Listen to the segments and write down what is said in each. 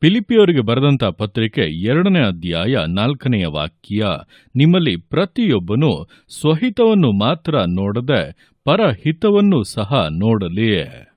ಫಿಲಿಪಿಯವರಿಗೆ ಬರೆದಂತ ಪತ್ರಿಕೆ ಎರಡನೇ ಅಧ್ಯಾಯ ನಾಲ್ಕನೆಯ ವಾಕ್ಯ, ನಿಮ್ಮಲ್ಲಿ ಪ್ರತಿಯೊಬ್ಬನು ಸ್ವಹಿತವನ್ನು ಮಾತ್ರ ನೋಡದೆ ಪರಹಿತವನ್ನು ಸಹ ನೋಡಲಿ.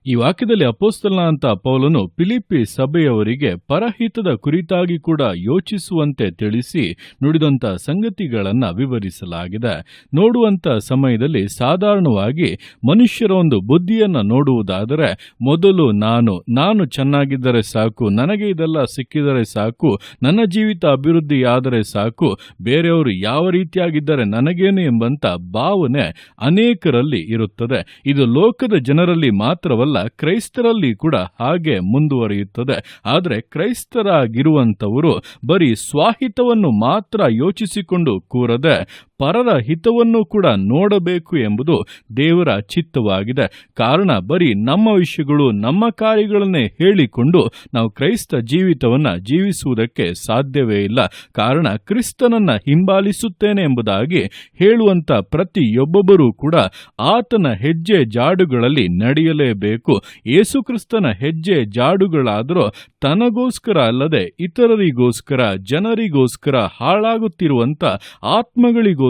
ಈ ವಾಕ್ಯದಲ್ಲಿ ಅಪೋಸ್ತಲನಾದಂಥ ಪೌಲನು ಫಿಲಿಪಿ ಸಭೆಯವರಿಗೆ ಪರಹಿತದ ಕುರಿತಾಗಿ ಕೂಡ ಯೋಚಿಸುವಂತೆ ತಿಳಿಸಿ ನುಡಿದಂಥ ಸಂಗತಿಗಳನ್ನು ವಿವರಿಸಲಾಗಿದೆ. ನೋಡುವಂತ ಸಮಯದಲ್ಲಿ ಸಾಧಾರಣವಾಗಿ ಮನುಷ್ಯರ ಒಂದು ಬುದ್ಧಿಯನ್ನು ನೋಡುವುದಾದರೆ ಮೊದಲು ನಾನು ನಾನು ಚೆನ್ನಾಗಿದ್ದರೆ ಸಾಕು, ನನಗೆ ಇದೆಲ್ಲ ಸಿಕ್ಕಿದರೆ ಸಾಕು, ನನ್ನ ಜೀವಿತ ಅಭಿವೃದ್ಧಿಯಾದರೆ ಸಾಕು, ಬೇರೆಯವರು ಯಾವ ರೀತಿಯಾಗಿದ್ದರೆ ನನಗೇನು ಎಂಬಂತ ಭಾವನೆ ಅನೇಕರಲ್ಲಿ ಇರುತ್ತದೆ. ಇದು ಲೋಕದ ಜನರಲ್ಲಿ ಮಾತ್ರವಲ್ಲ ಕ್ರೈಸ್ತರಲ್ಲಿ ಕೂಡ ಹಾಗೆ ಮುಂದುವರಿಯುತ್ತದೆ. ಆದರೆ ಕ್ರೈಸ್ತರಾಗಿರುವಂಥವರು ಬರೀ ಸ್ವಾಹಿತವನ್ನು ಮಾತ್ರ ಯೋಚಿಸಿಕೊಂಡು ಕೂರದೆ ಪರರ ಹಿತವನ್ನು ಕೂಡ ನೋಡಬೇಕು ಎಂಬುದು ದೇವರ ಚಿತ್ತವಾಗಿದೆ. ಕಾರಣ ಬರೀ ನಮ್ಮ ವಿಷಯಗಳು, ನಮ್ಮ ಕಾರ್ಯಗಳನ್ನೇ ಹೇಳಿಕೊಂಡು ನಾವು ಕ್ರೈಸ್ತ ಜೀವಿತವನ್ನು ಜೀವಿಸುವುದಕ್ಕೆ ಸಾಧ್ಯವೇ ಇಲ್ಲ. ಕಾರಣ ಕ್ರಿಸ್ತನನ್ನ ಹಿಂಬಾಲಿಸುತ್ತೇನೆ ಎಂಬುದಾಗಿ ಹೇಳುವಂತ ಪ್ರತಿಯೊಬ್ಬೊಬ್ಬರೂ ಕೂಡ ಆತನ ಹೆಜ್ಜೆ ಜಾಡುಗಳಲ್ಲಿ ನಡೆಯಲೇಬೇಕು. ಯೇಸುಕ್ರಿಸ್ತನ ಹೆಜ್ಜೆ ಜಾಡುಗಳಾದರೂ ತನಗೋಸ್ಕರ ಅಲ್ಲದೆ ಇತರರಿಗೋಸ್ಕರ, ಜನರಿಗೋಸ್ಕರ ಹಾಳಾಗುತ್ತಿರುವಂತ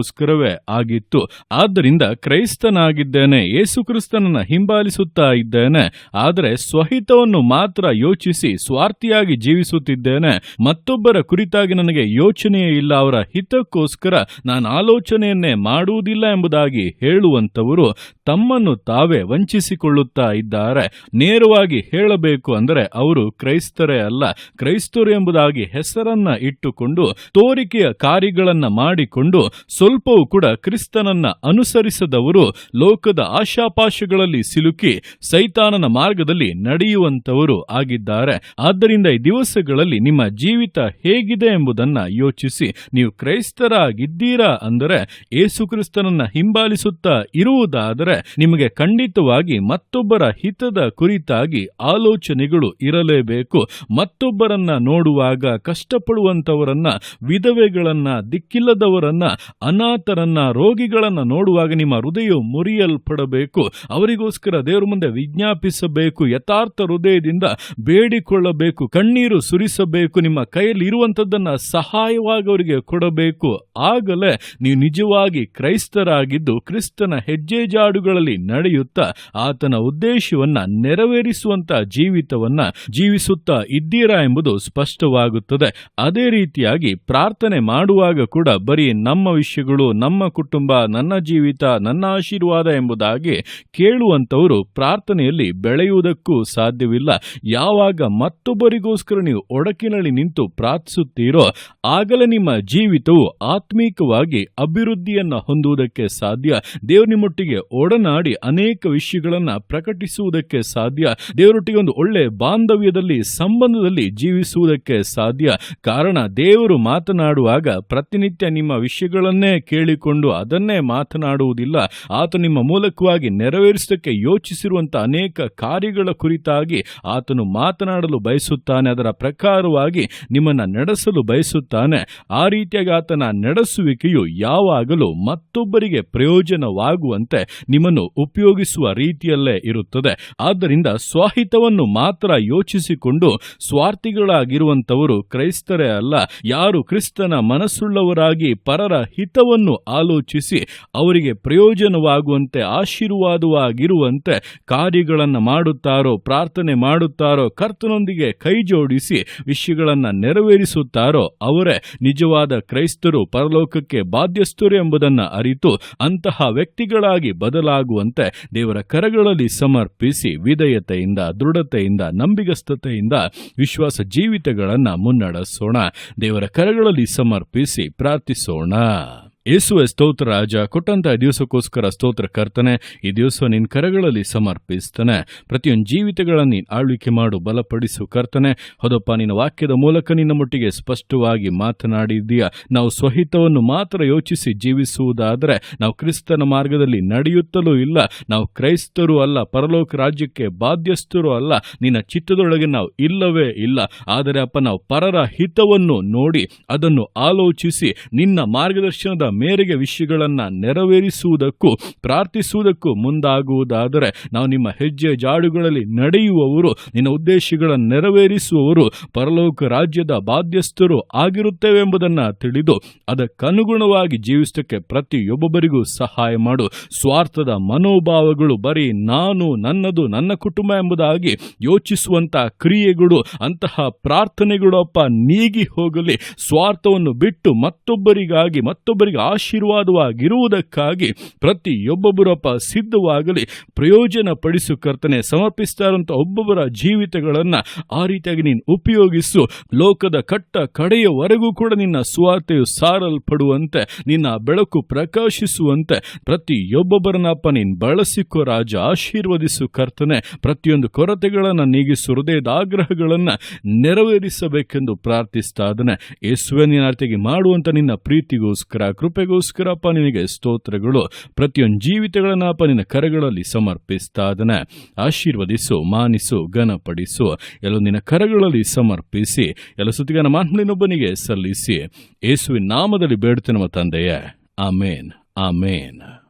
ಆತ್ಮಗಳಿಗೋಸ್ಕರವೇ ಆಗಿತ್ತು. ಆದ್ದರಿಂದ ಕ್ರೈಸ್ತನಾಗಿದ್ದೇನೆ, ಯೇಸುಕ್ರಿಸ್ತನನ್ನ ಹಿಂಬಾಲಿಸುತ್ತಾ ಇದ್ದೇನೆ. ಆದರೆ ಸ್ವಹಿತವನ್ನು ಮಾತ್ರ ಯೋಚಿಸಿ ಸ್ವಾರ್ಥಿಯಾಗಿ ಜೀವಿಸುತ್ತಿದ್ದೇನೆ. ಮತ್ತೊಬ್ಬರ ಕುರಿತಾಗಿ ನನಗೆ ಯೋಚನೆಯೇ ಇಲ್ಲ, ಅವರ ಹಿತಕ್ಕೋಸ್ಕರ ನಾನು ಆಲೋಚನೆಯನ್ನೇ ಮಾಡುವುದಿಲ್ಲ ಎಂಬುದಾಗಿ ಹೇಳುವಂತವರು ತಮ್ಮನ್ನು ತಾವೇ ವಂಚಿಸಿಕೊಳ್ಳುತ್ತಾ ಇದ್ದಾರೆ. ನೇರವಾಗಿ ಹೇಳಬೇಕು ಅಂದರೆ ಅವರು ಕ್ರೈಸ್ತರೇ ಅಲ್ಲ, ಕ್ರೈಸ್ತರು ಎಂಬುದಾಗಿ ಹೆಸರನ್ನ ಇಟ್ಟುಕೊಂಡು, ತೋರಿಕೆಯ ಕಾರ್ಯಗಳನ್ನು ಮಾಡಿಕೊಂಡು ಸ್ವಲ್ಪವೂ ಕೂಡ ಕ್ರಿಸ್ತನನ್ನ ಅನುಸರಿಸದವರು ಲೋಕದ ಆಶಾಪಾಶಗಳಲ್ಲಿ ಸಿಲುಕಿ ಸೈತಾನನ ಮಾರ್ಗದಲ್ಲಿ ನಡೆಯುವಂತವರು ಆಗಿದ್ದಾರೆ. ಆದ್ದರಿಂದ ಈ ದಿವಸಗಳಲ್ಲಿ ನಿಮ್ಮ ಜೀವಿತ ಹೇಗಿದೆ ಎಂಬುದನ್ನ ಯೋಚಿಸಿ ನೀವು ಕ್ರೈಸ್ತರಾಗಿದ್ದೀರಾ ಅಂದರೆ ಯೇಸುಕ್ರಿಸ್ತನನ್ನ ಹಿಂಬಾಲಿಸುತ್ತಾ ಇರುವುದಾದರೆ ನಿಮಗೆ ಖಂಡಿತವಾಗಿ ಮತ್ತೊಬ್ಬರ ಹಿತದ ಕುರಿತಾಗಿ ಆಲೋಚನೆಗಳು ಇರಲೇಬೇಕು. ಮತ್ತೊಬ್ಬರನ್ನ ನೋಡುವಾಗ ಕಷ್ಟಪಡುವಂತವರನ್ನ ವಿಧವೆಗಳನ್ನ, ದಿಕ್ಕಿಲ್ಲದವರನ್ನ ಅನಾಥರನ್ನ ರೋಗಿಗಳನ್ನ ನೋಡುವಾಗ ನಿಮ್ಮ ಹೃದಯ ಮುರಿಯಲ್ಪಡಬೇಕು. ಅವರಿಗೋಸ್ಕರ ದೇವರ ಮುಂದೆ ವಿಜ್ಞಾಪಿಸಬೇಕು. ಯಥಾರ್ಥ ಹೃದಯದಿಂದ ಬೇಡಿಕೊಳ್ಳಬೇಕು. ಕಣ್ಣೀರು ಸುರಿಸಬೇಕು. ನಿಮ್ಮ ಕೈಯಲ್ಲಿ ಇರುವಂತದ್ದನ್ನ ಸಹಾಯವಾಗಿ ಅವರಿಗೆ ಕೊಡಬೇಕು. ಆಗಲೇ ನೀವು ನಿಜವಾಗಿ ಕ್ರೈಸ್ತರಾಗಿದ್ದು ಕ್ರಿಸ್ತನ ಹೆಜ್ಜೆ ಜಾಡುಗಳಲ್ಲಿ ನಡೆಯುತ್ತಾ ಆತನ ಉದ್ದೇಶವನ್ನ ನೆರವೇರಿಸುವಂತ ಜೀವಿತವನ್ನ ಜೀವಿಸುತ್ತಾ ಇದ್ದೀರಾ ಎಂಬುದು ಸ್ಪಷ್ಟವಾಗುತ್ತದೆ. ಅದೇ ರೀತಿಯಾಗಿ ಪ್ರಾರ್ಥನೆ ಮಾಡುವಾಗ ಕೂಡ ಬರೀ ನಮ್ಮ ವಿಷಯಗಳು ನಮ್ಮ ಕುಟುಂಬ, ನನ್ನ ಜೀವಿತ, ನನ್ನ ಆಶೀರ್ವಾದ ಎಂಬುದಾಗಿ ಕೇಳುವಂಥವರು ಪ್ರಾರ್ಥನೆಯಲ್ಲಿ ಬೆಳೆಯುವುದಕ್ಕೂ ಸಾಧ್ಯವಿಲ್ಲ. ಯಾವಾಗ ಮತ್ತೊಬ್ಬರಿಗೋಸ್ಕರ ನೀವು ಒಡಕಿನಲ್ಲಿ ನಿಂತು ಪ್ರಾರ್ಥಿಸುತ್ತೀರೋ, ಆಗಲೇ ನಿಮ್ಮ ಜೀವಿತವು ಆತ್ಮೀಕವಾಗಿ ಅಭಿವೃದ್ಧಿಯನ್ನ ಹೊಂದುವುದಕ್ಕೆ ಸಾಧ್ಯ. ದೇವ್ರ ನಿಮ್ಮೊಟ್ಟಿಗೆ ಒಡನಾಡಿ ಅನೇಕ ವಿಷಯಗಳನ್ನು ಪ್ರಕಟಿಸುವುದಕ್ಕೆ ಸಾಧ್ಯ. ದೇವರೊಟ್ಟಿಗೆ ಒಂದು ಒಳ್ಳೆ ಬಾಂಧವ್ಯದಲ್ಲಿ, ಸಂಬಂಧದಲ್ಲಿ ಜೀವಿಸುವುದಕ್ಕೆ ಸಾಧ್ಯ. ಕಾರಣ, ದೇವರು ಮಾತನಾಡುವಾಗ ಪ್ರತಿನಿತ್ಯ ನಿಮ್ಮ ವಿಷಯಗಳನ್ನೇ ಕೇಳಿಕೊಂಡು ಅದನ್ನೇ ಮಾತನಾಡುವುದಿಲ್ಲ. ಆತ ನಿಮ್ಮ ಮೂಲಕವಾಗಿ ನೆರವೇರಿಸಕ್ಕೆ ಯೋಚಿಸಿರುವಂತಹ ಅನೇಕ ಕಾರ್ಯಗಳ ಕುರಿತಾಗಿ ಆತನು ಮಾತನಾಡಲು ಬಯಸುತ್ತಾನೆ. ಅದರ ಪ್ರಕಾರವಾಗಿ ನಿಮ್ಮನ್ನ ನಡೆಸಲು ಬಯಸುತ್ತಾನೆ. ಆ ರೀತಿಯಾಗಿ ಆತನ ನಡೆಸುವಿಕೆಯು ಯಾವಾಗಲೂ ಮತ್ತೊಬ್ಬರಿಗೆ ಪ್ರಯೋಜನವಾಗುವಂತೆ ನಿಮ್ಮನ್ನು ಉಪಯೋಗಿಸುವ ರೀತಿಯಲ್ಲೇ ಇರುತ್ತದೆ. ಆದ್ದರಿಂದ ಸ್ವಾಹಿತವನ್ನು ಮಾತ್ರ ಯೋಚಿಸಿಕೊಂಡು ಸ್ವಾರ್ಥಿಗಳಾಗಿರುವಂತವರು ಕ್ರೈಸ್ತರೇ ಅಲ್ಲ, ಯಾರು ಕ್ರಿಸ್ತನ ಮನಸ್ಸುಳ್ಳವರಾಗಿ ಪರರ ಹಿತವನ್ನು ಆಲೋಚಿಸಿ ಅವರಿಗೆ ಪ್ರಯೋಜನವಾಗುವಂತೆ ಆಶೀರ್ವಾದವಾಗಿರುವಂತೆ ಕಾರ್ಯಗಳನ್ನು ಮಾಡುತ್ತಾರೋ, ಪ್ರಾರ್ಥನೆ ಮಾಡುತ್ತಾರೋ, ಕರ್ತನೊಂದಿಗೆ ಕೈ ಜೋಡಿಸಿ ವಿಷಯಗಳನ್ನು ನೆರವೇರಿಸುತ್ತಾರೋ, ಅವರೇ ನಿಜವಾದ ಕ್ರೈಸ್ತರು ಪರಲೋಕಕ್ಕೆ ಬಾಧ್ಯಸ್ಥರು ಎಂಬುದನ್ನು ಅರಿತು ಅಂತಹ ವ್ಯಕ್ತಿಗಳಾಗಿ ಬದಲಾಗುವಂತೆ ದೇವರ ಕರಗಳಲ್ಲಿ ಸಮರ್ಪಿಸಿ ವಿಧೇಯತೆಯಿಂದ, ದೃಢತೆಯಿಂದ, ನಂಬಿಗಸ್ತತೆಯಿಂದ ವಿಶ್ವಾಸ ಜೀವಿತಗಳನ್ನು ಮುನ್ನಡೆಸೋಣ. ದೇವರ ಕರಗಳಲ್ಲಿ ಸಮರ್ಪಿಸಿ ಪ್ರಾರ್ಥಿಸೋಣ. ಯೇಸುವೆ ಸ್ತೋತ್ರ ರಾಜ, ಕೊಟ್ಟಂತ ದಿವಸಕ್ಕೋಸ್ಕರ ಸ್ತೋತ್ರ ಕರ್ತನೆ, ಈ ದಿವಸ ನಿನ್ನ ಕರಗಳಲ್ಲಿ ಸಮರ್ಪಿಸ್ತಾನೆ. ಪ್ರತಿಯೊಂದು ಜೀವಿತಗಳನ್ನು ನೀನು ಆಳ್ವಿಕೆ ಮಾಡು, ಬಲಪಡಿಸು ಕರ್ತನೆ. ಹೌದಪ್ಪ, ನಿನ್ನ ವಾಕ್ಯದ ಮೂಲಕ ನಿನ್ನ ಮಟ್ಟಿಗೆ ಸ್ಪಷ್ಟವಾಗಿ ಮಾತನಾಡಿದ್ದೀಯ? ನಾವು ಸ್ವಹಿತವನ್ನು ಮಾತ್ರ ಯೋಚಿಸಿ ಜೀವಿಸುವುದಾದರೆ ನಾವು ಕ್ರಿಸ್ತನ ಮಾರ್ಗದಲ್ಲಿ ನಡೆಯುತ್ತಲೂ ಇಲ್ಲ. ನಾವು ಕ್ರೈಸ್ತರು ಅಲ್ಲ, ಪರಲೋಕ ರಾಜ್ಯಕ್ಕೆ ಬಾಧ್ಯಸ್ಥರು ಅಲ್ಲ. ನಿನ್ನ ಚಿತ್ತದೊಳಗೆ ನಾವು ಇಲ್ಲವೇ ಇಲ್ಲ. ಆದರೆ ಅಪ್ಪ, ನಾವು ಪರರ ಹಿತವನ್ನು ನೋಡಿ ಅದನ್ನು ಆಲೋಚಿಸಿ ನಿನ್ನ ಮಾರ್ಗದರ್ಶನದ ಮೇರೆಗೆ ವಿಷಯಗಳನ್ನ ನೆರವೇರಿಸುವುದಕ್ಕೂ, ಪ್ರಾರ್ಥಿಸುವುದಕ್ಕೂ ಮುಂದಾಗುವುದಾದರೆ, ನಾವು ನಿಮ್ಮ ಹೆಜ್ಜೆ ಜಾಡುಗಳಲ್ಲಿ ನಡೆಯುವವರು, ನಿನ್ನ ಉದ್ದೇಶಗಳನ್ನು ನೆರವೇರಿಸುವವರು, ಪರಲೋಕ ರಾಜ್ಯದ ಬಾಧ್ಯಸ್ಥರು ಆಗಿರುತ್ತೇವೆಂಬುದನ್ನು ತಿಳಿದು, ಅದಕ್ಕನುಗುಣವಾಗಿ ಜೀವಿಸಕ್ಕೆ ಪ್ರತಿಯೊಬ್ಬೊಬ್ಬರಿಗೂ ಸಹಾಯ ಮಾಡು. ಸ್ವಾರ್ಥದ ಮನೋಭಾವಗಳು ಬರೀ ನಾನು, ನನ್ನದು, ನನ್ನ ಕುಟುಂಬ ಎಂಬುದಾಗಿ ಯೋಚಿಸುವಂತಹ ಕ್ರಿಯೆಗಳು, ಅಂತಹ ಪ್ರಾರ್ಥನೆಗಳು ಅಪ್ಪ ನೀಗಿ ಹೋಗಲಿ. ಸ್ವಾರ್ಥವನ್ನು ಬಿಟ್ಟು ಮತ್ತೊಬ್ಬರಿಗಾಗಿ, ಮತ್ತೊಬ್ಬರಿಗೆ ಆಶೀರ್ವಾದವಾಗಿರುವುದಕ್ಕಾಗಿ ಪ್ರತಿಯೊಬ್ಬೊಬ್ಬರಪ್ಪ ಸಿದ್ಧವಾಗಲಿ ಪ್ರಯೋಜನ ಪಡಿಸು ಕರ್ತನೆ ಸಮರ್ಪಿಸ್ತಾರಂತ ಒಬ್ಬೊಬ್ಬರ ಜೀವಿತಗಳನ್ನು ಆ ರೀತಿಯಾಗಿ ನೀನು ಉಪಯೋಗಿಸು. ಲೋಕದ ಕಟ್ಟ ಕಡೆಯವರೆಗೂ ಕೂಡ ನಿನ್ನ ಸ್ವಾರ್ಥೆಯು ಸಾರಲ್ಪಡುವಂತೆ, ನಿನ್ನ ಬೆಳಕು ಪ್ರಕಾಶಿಸುವಂತೆ ಪ್ರತಿಯೊಬ್ಬೊಬ್ಬರನ್ನಪ್ಪ ನೀನು ಬಳಸಿಕೊ ರಾಜ, ಆಶೀರ್ವದಿಸು ಕರ್ತನೆ. ಪ್ರತಿಯೊಂದು ಕೊರತೆಗಳನ್ನು ನೀಗಿಸು, ಹೃದಯದ ಆಗ್ರಹಗಳನ್ನು ನೆರವೇರಿಸಬೇಕೆಂದು ಪ್ರಾರ್ಥಿಸ್ತಾ ಇದ್ದಾನೆ. ಯೇಸುವೆ ನಿನ್ನ ಮಾಡುವಂತ ನಿನ್ನ ಪ್ರೀತಿಗೋಸ್ಕರ ಕೃಪೆಗೋಸ್ಕರಪ್ಪ ನಿನಗೆ ಸ್ತೋತ್ರಗಳು, ಪ್ರತಿಯೊಂದು ಜೀವಿತಗಳನ್ನಪ್ಪ ನಿನ್ನ ಕರಗಳಲ್ಲಿ ಸಮರ್ಪಿಸ್ತಾ ಇದ್ದಾನೆ ಆಶೀರ್ವದಿಸು, ಮಾನಿಸು, ಘನಪಡಿಸು. ಎಲ್ಲ ನಿನ್ನ ಕರಗಳಲ್ಲಿ ಸಮರ್ಪಿಸಿ, ಎಲ್ಲ ಸುತ್ತಿಗನ ಮಾನ್ಮಲಿನೊಬ್ಬನಿಗೆ ಸಲ್ಲಿಸಿ. ಯೇಸುವಿನ ನಾಮದಲ್ಲಿ ಬೇಡ್ತೇನೆ ನಮ್ಮ ತಂದೆಯೇ. ಆಮೇನ್ ಆಮೇನ್.